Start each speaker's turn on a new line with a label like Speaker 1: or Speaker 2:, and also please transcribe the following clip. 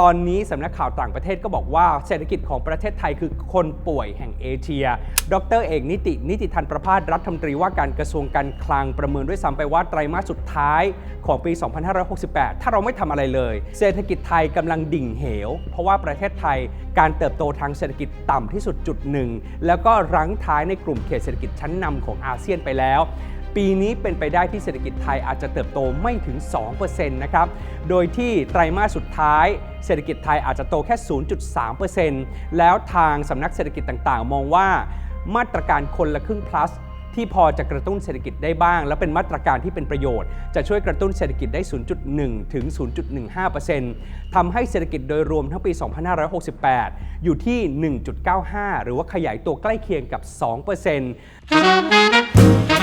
Speaker 1: ตอนนี้สำนักข่าวต่างประเทศก็บอกว่าเศรษฐกิจของประเทศไทยคือคนป่วยแห่งเอเชีย ดรเอกนิติ นิติธันประพาสรัฐมนตรีว่าการกระทรวงการคลังประเมินด้วยซ้ำไปว่าไตรมาสสุดท้ายของปี 2568 ถ้าเราไม่ทำอะไรเลย เศรษฐกิจไทยกำลังดิ่งเหว เพราะว่าประเทศไทยการเติบโตทางเศรษฐกิจต่ำที่สุดจุดหนึ่ง แล้วก็รั้งท้ายในกลุ่มเขตเศรษฐกิจชั้นนำของอาเซียนไปแล้วปีนี้เป็นไปได้ที่เศรษฐกิจไทยอาจจะเติบโตไม่ถึง 2%นะครับ โดยที่ไตรมาสสุดท้าย เศรษฐกิจไทยอาจจะโตแค่ 0.3%แล้วทางสำนักเศรษฐกิจต่างๆ มองว่ามาตรการคนละครึ่ง plus ที่พอจะกระตุ้นเศรษฐกิจได้บ้าง และเป็นมาตรการที่เป็นประโยชน์ จะช่วยกระตุ้นเศรษฐกิจได้ 0.1 ถึง 0.15%ทำให้เศรษฐกิจโดยรวมทั้งปี 2568 อยู่ที่ 1.95 หรือว่าขยายตัวใกล้เคียงกับ 2%